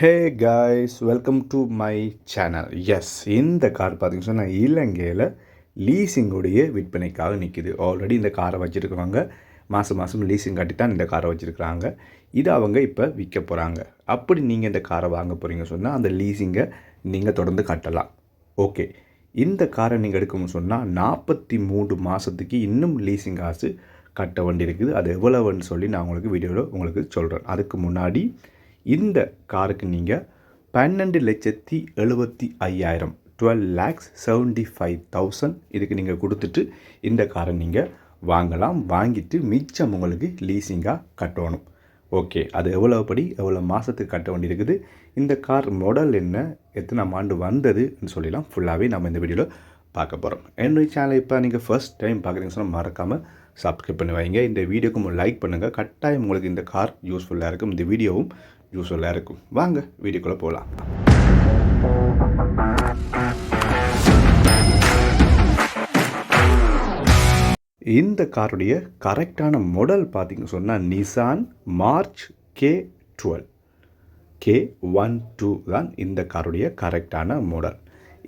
Hey guys welcome to my channel yes இந்த car பார்த்தீங்கன்னு சொன்னால் இலங்கையில் லீசிங்குடைய விற்பனைக்காக நிற்கிது ஆல்ரெடி இந்த காரை வச்சுருக்கவங்க மாதம் மாதம் லீசிங் கட்டி தான் இந்த காரை வச்சுருக்குறாங்க. இதை அவங்க இப்போ விற்க போகிறாங்க அப்படி நீங்கள் இந்த காரை வாங்க போகிறீங்க சொன்னால் அந்த லீசிங்கை நீங்கள் தொடர்ந்து கட்டலாம். ஓகே இந்த காரை நீங்கள் எடுக்கணும்னு சொன்னால் நாற்பத்தி மூன்று மாதத்துக்கு இன்னும் லீசிங் காசு கட்ட வேண்டி இருக்குது அது எவ்வளவுன்னு சொல்லி நான் உங்களுக்கு வீடியோவில் உங்களுக்கு சொல்கிறேன் அதுக்கு முன்னாடி இந்த காருக்கு நீங்கள் பன்னெண்டு லட்சத்தி எழுபத்தி ஐயாயிரம் twelve lakhs seventy five thousand இதுக்கு நீங்கள் கொடுத்துட்டு இந்த காரை நீங்கள் வாங்கலாம். வாங்கிட்டு மிச்சம் உங்களுக்கு லீஸிங்காக கட்டணும். ஓகே அது எவ்வளோ படி எவ்வளோ மாதத்துக்கு கட்ட வேண்டியிருக்குது? இந்த கார் மாடல் என்ன? எத்தனாம் ஆண்டு வந்ததுன்னு சொல்லிலாம் ஃபுல்லாகவே நம்ம இந்த வீடியோவில் பார்க்க போகிறோம் என்னுடைய சேனலை இப்போ நீங்கள் ஃபர்ஸ்ட் டைம் பார்க்குறீங்க சொன்னால் மறக்காமல் சப்ஸ்கிரைப் பண்ணி வைங்க. இந்த வீடியோக்கு லைக் பண்ணுங்கள் கட்டாயம் உங்களுக்கு இந்த கார் யூஸ்ஃபுல்லாக இருக்கும். இந்த வீடியோவும் யூஸ்ஃபுல்லாக இருக்கும் வாங்க வீடியோக்குள்ளே போகலாம் இந்த காருடைய கரெக்டான மாடல் பார்த்தீங்க சொன்னால் Nissan March K twelve K one two தான் இந்த காருடைய கரெக்டான மாடல்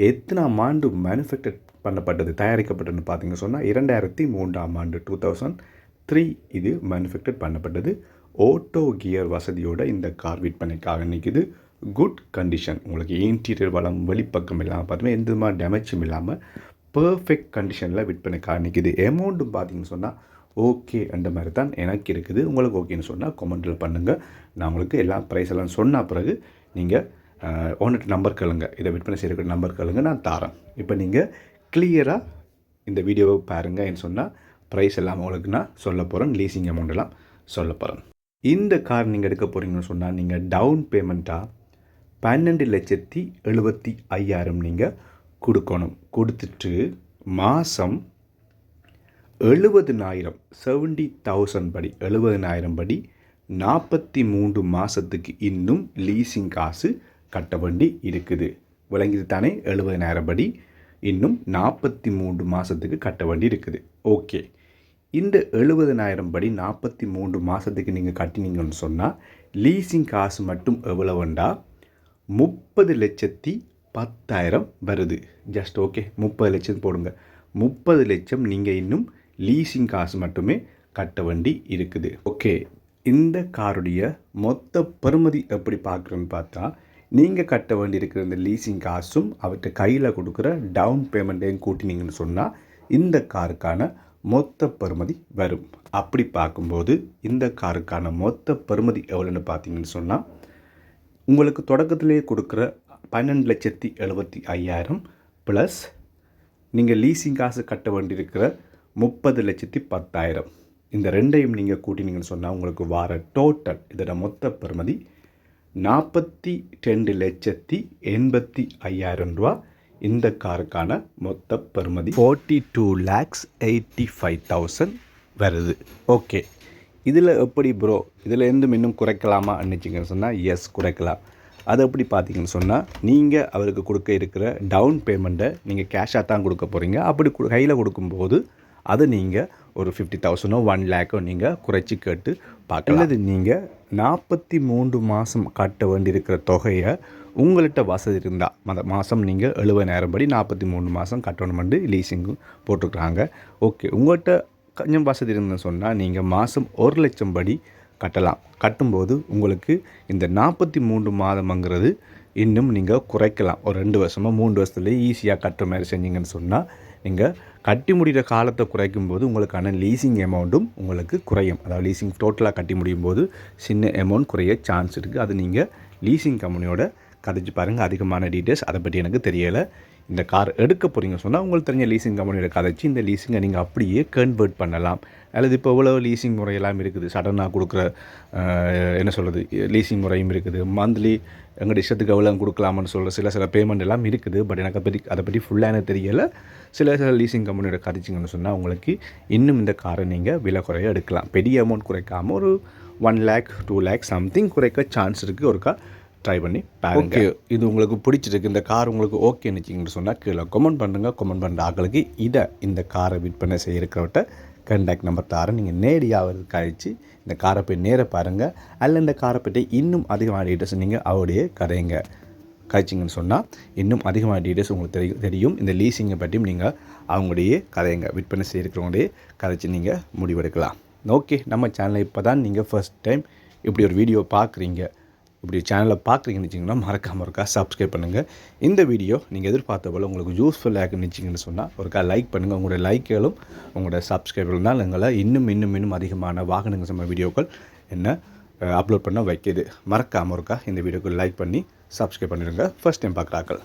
எத்தனாம் ஆண்டு மேனுஃபேக்சர் பண்ணப்பட்டது தயாரிக்கப்பட்டதுன்னு பார்த்தீங்க சொன்னால் இரண்டாயிரத்தி மூன்றாம் ஆண்டு டூ தௌசண்ட் த்ரீ இது மேனுஃபேக்சர் பண்ணப்பட்டது. ஓட்டோ கியர் வசதியோட இந்த கார் விற்பனைக்காக நிற்குது குட் கண்டிஷன் உங்களுக்கு இன்டீரியர் வளம் வெளிப்பக்கம் இல்லாமல் பார்த்தீங்கன்னா எந்த மாதிரி டேமேஜும் இல்லாமல் பர்ஃபெக்ட் கண்டிஷனில் விற்பனைக்காக நிற்குது அமௌண்ட்டும் பார்த்தீங்கன்னு சொன்னால் ஓகே அந்த மாதிரி தான் எனக்கு இருக்குது. உங்களுக்கு ஓகேன்னு சொன்னால் கொமெண்டில் பண்ணுங்கள் நான் உங்களுக்கு எல்லா ப்ரைஸ் எல்லாம் சொன்ன பிறகு நீங்கள் ஓனர் நம்பர் கேளுங்க. இதை விற்பனை செய்யக்கூடிய நம்பர் கேளுங்க. நான் தாரேன். இப்போ நீங்கள் கிளியராக இந்த வீடியோவை பாருங்கன்னு சொன்னால் ப்ரைஸ் எல்லாம் உங்களுக்கு நான் சொல்ல போகிறேன் லீசிங் அமௌண்ட் எல்லாம் சொல்ல போகிறேன் இந்த கார் நீங்கள் எடுக்க போகிறீங்கன்னு சொன்னால் நீங்கள் டவுன் பேமெண்ட்டாக பன்னெண்டு லட்சத்தி எழுபத்தி ஐயாயிரம் நீங்கள் கொடுக்கணும். கொடுத்துட்டு மாதம் எழுபதுனாயிரம் செவன்டி தௌசண்ட் படி எழுபதுனாயிரம் படி நாற்பத்தி மூன்று மாதத்துக்கு இன்னும் லீசிங் காசு கட்ட வேண்டி இருக்குது. விளங்கிது தானே? எழுபதுனாயிரம் படி இன்னும் நாற்பத்தி மூன்று மாதத்துக்கு கட்ட வேண்டி இருக்குது. ஓகே இந்த எழுபதனாயிரம் படி நாற்பத்தி மூன்று மாதத்துக்கு நீங்கள் கட்டினீங்கன்னு சொன்னால் லீசிங் காசு மட்டும் எவ்வளவுண்டா? முப்பது லட்சத்தி பத்தாயிரம் வருது. ஜஸ்ட் ஓகே முப்பது லட்சம் போடுங்க. முப்பது லட்சம் நீங்கள் இன்னும் லீசிங் காசு மட்டுமே கட்ட வேண்டி இருக்குது. ஓகே இந்த காருடைய மொத்த பெறுமதி எப்படி பார்க்குறோன்னு பார்த்தா நீங்கள் கட்ட வேண்டி இருக்கிற இந்த லீசிங் காசும் அவர்கிட்ட கையில் கொடுக்குற டவுன் பேமெண்ட்டையும் கூட்டினீங்கன்னு சொன்னால் இந்த காருக்கான மொத்த பெறுமதி வரும். அப்படி பார்க்கும்போது இந்த காருக்கான மொத்த பெறுமதி எவ்வளோன்னு பார்த்தீங்கன்னு சொன்னால் உங்களுக்கு தொடக்கத்திலேயே கொடுக்குற பன்னெண்டு லட்சத்தி எழுபத்தி ஐயாயிரம் ப்ளஸ் நீங்கள் லீசிங் காசு கட்ட வேண்டியிருக்கிற முப்பது லட்சத்தி பத்தாயிரம். இந்த ரெண்டையும் நீங்கள் கூட்டினீங்கன்னு சொன்னால் உங்களுக்கு வார டோட்டல் இதோட மொத்த பெறுமதி நாற்பத்தி ரெண்டு லட்சத்தி எண்பத்தி ஐயாயிரம் ரூபா இந்த காருக்கான மொத்த பெறுமதி forty two lakhs eighty five thousand வருது. ஓகே. இதில் எப்படி ப்ரோ இதில் இருந்தும் இன்னும் குறைக்கலாமா நினச்சிங்கன்னு சொன்னால் எஸ் குறைக்கலாம். அது எப்படி பார்த்தீங்கன்னு சொன்னால் நீங்கள் அவருக்கு கொடுக்க இருக்கிற டவுன் பேமெண்ட்டை நீங்கள் கேஷாக தான் கொடுக்க போகிறீங்க அப்படி கையில் கொடுக்கும்போது அதை நீங்கள் ஒரு ஃபிஃப்டி தௌசண்டோ ஒன் லேக்கோ நீங்கள் குறைச்சி கேட்டு பார்க்கலாம். அல்லது நீங்கள் நாற்பத்தி மூன்று மாதம் கட்ட வேண்டியிருக்கிற தொகையை உங்கள்கிட்ட வசதி இருந்தால் அந்த மாதம் நீங்கள் எழுபதாயிரம் படி நாற்பத்தி மூணு மாதம் கட்டணுமெண்டு லீசிங்கும் போட்டிருக்கிறாங்க ஓகே உங்கள்கிட்ட கொஞ்சம் வசதி இருந்ததுன்னு சொன்னால் நீங்கள் மாதம் ஒரு லட்சம் படி கட்டலாம். கட்டும்போது உங்களுக்கு இந்த நாற்பத்தி மூன்று மாதம்ங்கிறது இன்னும் நீங்கள் குறைக்கலாம். ஒரு ரெண்டு வருஷமாக மூணு வருஷத்துலேயே ஈஸியாக கட்டுற மாதிரி செஞ்சீங்கன்னு சொன்னால் நீங்கள் கட்டி முடிகிற காலத்தை குறைக்கும் போது உங்களுக்கான லீசிங் அமௌண்ட்டும் உங்களுக்கு குறையும். அதாவது லீசிங் டோட்டலாக கட்டி முடியும் போது சின்ன அமௌண்ட் குறைய சான்ஸ் இருக்குது அது நீங்கள் லீசிங் கம்பெனியோட கதைச்சு பாருங்கள் அதிகமான டீட்டெயில்ஸ் அதை பற்றி எனக்கு தெரியலை. இந்த கார் எடுக்க போகிறீங்க சொன்னால் உங்களுக்கு தெரிஞ்ச லீசிங் கம்பெனியோட கதைச்சு இந்த லீசிங்கை நீங்கள் அப்படியே கன்வெர்ட் பண்ணலாம். அல்லது இப்போ இவ்வளோ லீசிங் முறையெல்லாம் இருக்குது. சடனாக கொடுக்குற என்ன சொல்கிறது லீசிங் முறையும் இருக்குது. மந்த்லி எங்கள் இஷ்டத்துக்கு எவ்வளோ கொடுக்கலாம்னு சொல்கிற சில சில பேமெண்ட் எல்லாம் இருக்குது. பட் எனக்கு பற்றி அதை பற்றி ஃபுல்லாக எனக்கு தெரியலை. சில சில லீசிங் கம்பெனியோட கதைச்சிங்கன்னு சொன்னால் உங்களுக்கு இன்னும் இந்த காரை நீங்கள் விலை குறைய எடுக்கலாம். பெரிய அமௌண்ட் குறைக்காமல் ஒரு one lakh two lakh something குறைக்க சான்ஸ் இருக்குது ஒருக்கா ட்ரை பண்ணி பாருங்க. இது உங்களுக்கு பிடிச்சிருக்கு இந்த கார் உங்களுக்கு ஓகே நினச்சிங்கன்னு சொன்னால் கீழே கமெண்ட் பண்ணுங்கள் கமெண்ட் பண்ணுற ஆக்களுக்கு இதை இந்த காரை விற்பனை செய்யிருக்கிறவட்ட கண்டாக்ட் நம்பர் தாரேன் நீங்கள் நேரடியாக கழிச்சு இந்த காரை போய் நேராக பாருங்கள் அல்ல இந்த காரை பற்றி இன்னும் அதிகமான டீட்டெயில்ஸ் நீங்கள் அவருடைய கதைங்க கழிச்சிங்கன்னு சொன்னால் இன்னும் அதிகமான டீட்டெயில்ஸ் உங்களுக்கு தெரியும் தெரியும். இந்த லீசிங்கை பற்றியும் நீங்கள் அவங்களுடைய கதைங்க விற்பனை செய்திருக்கிறவங்களுடைய கதைச்சு நீங்கள் முடிவெடுக்கலாம். ஓகே நம்ம சேனலை இப்போ தான் நீங்கள் ஃபர்ஸ்ட் டைம் இப்படி ஒரு வீடியோ பார்க்குறீங்க இப்படி சேனலை பார்க்குறீங்கன்னு வச்சிங்கன்னா மறக்காமல் ஒருக்கா சப்ஸ்கிரைப் பண்ணுங்கள் இந்த வீடியோ நீங்கள் எதிர்பார்த்த போல் உங்களுக்கு யூஸ்ஃபுல்லாக இருந்துச்சிங்கன்னு சொன்னால் ஒருக்கா லைக் பண்ணுங்கள் உங்களுடைய லைக்குகளும் உங்களோட சப்ஸ்கிரைபர்களும் தான் எங்களை இன்னும் இன்னும் இன்னும் அதிகமான வாகனங்கள் சம்ம வீடியோக்கள் என்ன அப்லோட் பண்ண வைக்கிது. மறக்காமல் இருக்கா இந்த வீடியோக்கு லைக் பண்ணி சப்ஸ்கிரைப் பண்ணிடுங்க. First time பார்க்குறாக்கள்.